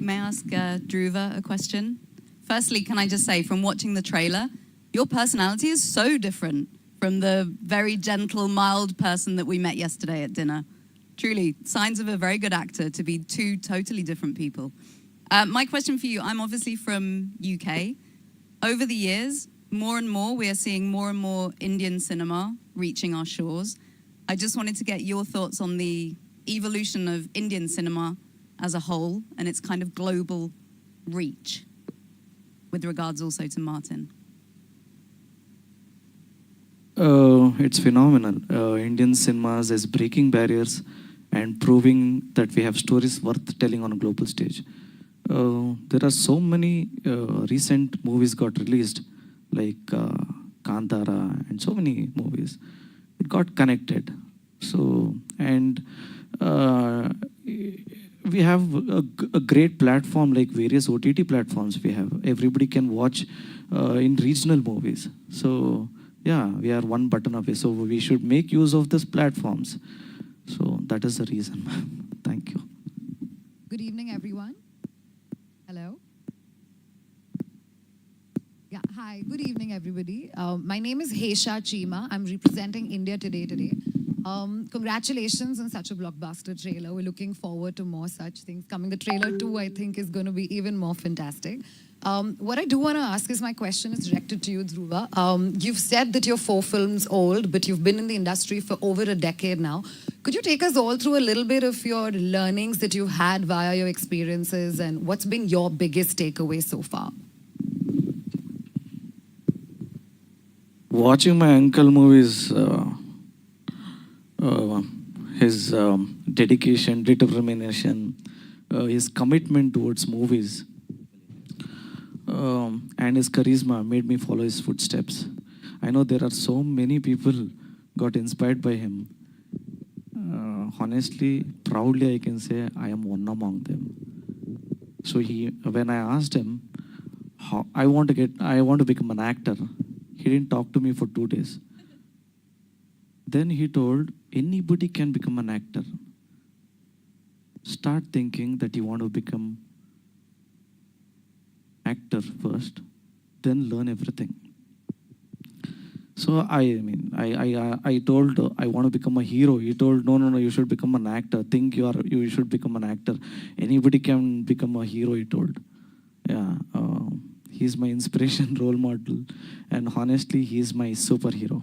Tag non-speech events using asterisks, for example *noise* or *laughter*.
may I ask uh, a question? Firstly, can I just say, from watching the trailer, your personality is so different from the very gentle, mild person that we met yesterday at dinner. Truly, signs of a very good actor to be two totally different people. Uh, my question for you I'm obviously from UK. Over the years, more and more, we are seeing more and more Indian cinema reaching our shores. I just wanted to get your thoughts on the evolution of Indian cinema as a whole and its kind of global reach, with regards also to Martin. Uh, it's phenomenal. Uh, Indian cinemas is breaking barriers and proving that we have stories worth telling on a global stage. Uh, there are so many uh, recent movies got released, like uh, Kantara and so many movies. It got connected. So and uh, we have a great platform like various OTT platforms. We have everybody can watch uh, in regional movies. So yeah, we are one button away. So we should make use of these platforms. So that is the reason. *laughs* Thank you. Good evening, everyone. Hello. Yeah, hi. Good evening, everybody. Uh, my name is Hesha Chima. I'm representing India Today today. Um, congratulations on such a blockbuster trailer. We're looking forward to more such things coming. The trailer too, I think, is going to be even more fantastic. Um, what I do want to ask is my question is directed to you, Dhruva. Um, you've said that you're four films old, but you've been in the industry for over a decade now. Could you take us all through a little bit of your learnings that you've had via your experiences and what's been your biggest takeaway so far? Watching my uncle movies, uh, uh, his um, dedication, determination, uh, his commitment towards movies, um, and his charisma made me follow his footsteps. I know there are so many people got inspired by him. Uh, honestly, proudly, I can say I am one among them. So he, when I asked him, how, I want to get, I want to become an actor. He didn't talk to me for two days. Then he told, anybody can become an actor. Start thinking that you want to become actor first, then learn everything. So I, I mean, I, I, I- told I want to become a hero. He told, no, no, no, you should become an actor. Think you are, you should become an actor. Anybody can become a hero. He told, yeah. Uh, he's my inspiration, *laughs* role model, and honestly, he's my superhero.